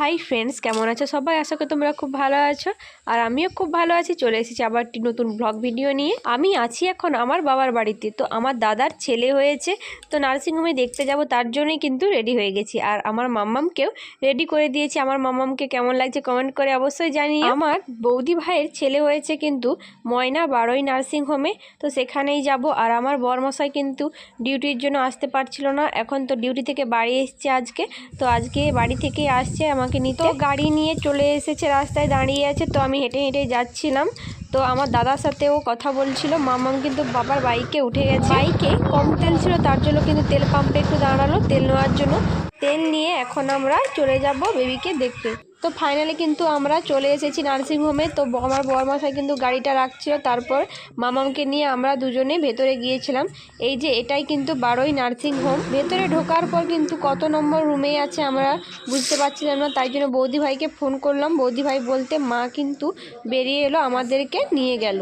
Hi friends কেমন আছো সবাই? আশা করি তোমরা খুব ভালো আছো। আর আমিও খুব ভালো আছি, চলে এসেছি আবার একটি নতুন ব্লগ ভিডিও নিয়ে। আমি আছি এখন আমার বাবার বাড়িতে। তো আমার দাদার ছেলে হয়েছে, তো নার্সিংহোমে দেখতে যাব, তার জন্যই কিন্তু রেডি হয়ে গেছি। আর আমার মাম্মামকেও রেডি করে দিয়েছি। আমার মাম্মামকে কেমন লাগছে কমেন্ট করে অবশ্যই জানি আমার বৌদি ভাইয়ের ছেলে হয়েছে কিন্তু ময়না বারোই নার্সিংহোমে, তো সেখানেই যাব। আর আমার বরমশাই কিন্তু ডিউটির জন্য আসতে পারছিল না। এখন তো ডিউটি থেকে বাড়ি এসছে আজকে। তো আজকে বাড়ি থেকে আসছে। আমাকে নিতে। তো গাড়ি নিয়ে চলে এসেছে রাস্তায় দাঁড়িয়ে আছে তো আমি হেঁটে হেঁটে যাচ্ছিলাম। তো আমার দাদার সাথেও কথা বলছিল মামাম কিন্তু বাবার বাইকে উঠে গেছে। বাইকে কম তেল ছিল তার জন্য কিন্তু তেল পাম্পে একটু দাঁড়াল তেল নেওয়ার জন্য। তেল নিয়ে এখন আমরা চলে যাব বেবিকে দেখতে। তো ফাইনালি কিন্তু আমরা চলে এসেছি নার্সিংহোমে তো আমার বরমাসায় কিন্তু গাড়িটা রাখছিল। তারপর মামামকে নিয়ে আমরা দুজনে ভেতরে গিয়েছিলাম। এই যে এটাই কিন্তু বারোই নার্সিংহোম ভেতরে ঢোকার পর কিন্তু কত নম্বর রুমে আছে আমরা বুঝতে পারছিলাম না। তাই জন্য বৌদি ভাইকে ফোন করলাম। বৌদি ভাই বলতে মা কিন্তু বেরিয়ে এলো, আমাদেরকে নিয়ে গেল।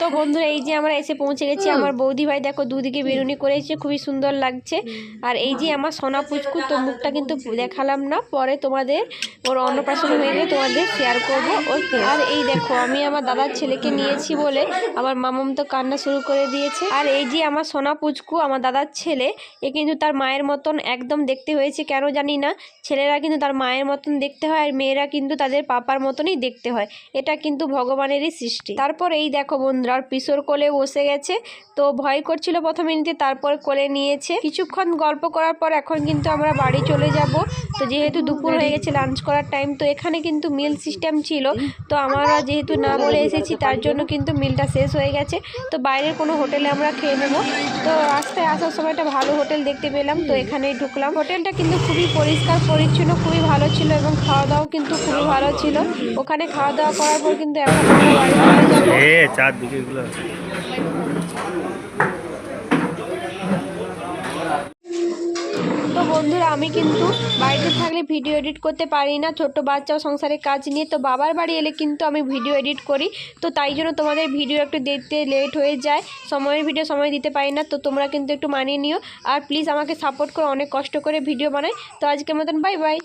তো বন্ধুরা এই যে আমরা এসে পৌঁছে গেছি আমার বৌদি ভাই দেখো দুদিকে বেরুনি করেছে খুবই সুন্দর লাগছে। আর এই যে আমার সোনা পুচকু তো মুখটা কিন্তু দেখালাম না পরে তোমাদের ওর অন্নপ্রাশন হয়ে গেলে তোমাদের শেয়ার করব। আর এই দেখো আমি আমার দাদার ছেলেকে নিয়েছি বলে আমার মামুম তো কান্না শুরু করে দিয়েছে। আর এই যে আমার সোনা পুচকু আমার দাদার ছেলে এ কিন্তু তার মায়ের মতন একদম দেখতে হয়েছে কেন জানি না। ছেলেরা কিন্তু তার মায়ের মতন দেখতে হয় আর মেয়েরা কিন্তু তাদের পাপার মতনই দেখতে হয়। এটা কিন্তু ভগবানেরই সৃষ্টি। তারপর এই দেখো বন্ধুরা আর পিসোর কোলে বসে গেছে। তো ভয় করছিল প্রথমে নিতে তারপর কোলে নিয়েছে। কিছুক্ষণ গল্প করার পর এখন কিন্তু আমরা বাড়ি চলে যাব। তো যেহেতু দুপুর হয়ে গেছে লাঞ্চ করার টাইম তো এখানে কিন্তু মিল সিস্টেম ছিল। তো আমরা যেহেতু না বলে এসেছি, তার জন্য কিন্তু মিলটা শেষ হয়ে গেছে। তো বাইরের কোনো হোটেলে আমরা খেয়ে নেব। তো রাস্তায় আসার সময় একটা ভালো হোটেল দেখতে পেলাম। তো এখানেই ঢুকলাম। হোটেলটা কিন্তু খুবই পরিষ্কার, পরিচ্ছন্ন, খুবই ভালো ছিল এবং খাওয়া দাওয়াও কিন্তু খুবই ভালো ছিল। ওখানে খাওয়া দাওয়া করার পর কিন্তু এখন আমরা বাড়ি চলে এগুলো তো বন্ধুরা, আমি কিন্তু বাড়িতে থাকলে ভিডিও এডিট করতে পারি না। ছোট্ট বাচ্চা সংসারের কাজ নিয়ে তো বাবার বাড়ি এলে কিন্তু আমি ভিডিও এডিট করি। তো তাই জন্য তোমাদের ভিডিও একটু দেখতে লেট হয়ে যায়। সময়ের ভিডিও সময় দিতে পারি না, তো তোমরা কিন্তু একটু মানিয়ে নিও। আর প্লিজ আমাকে সাপোর্ট করো, অনেক কষ্ট করে ভিডিও বানাই। তো আজকের মতন বাই বাই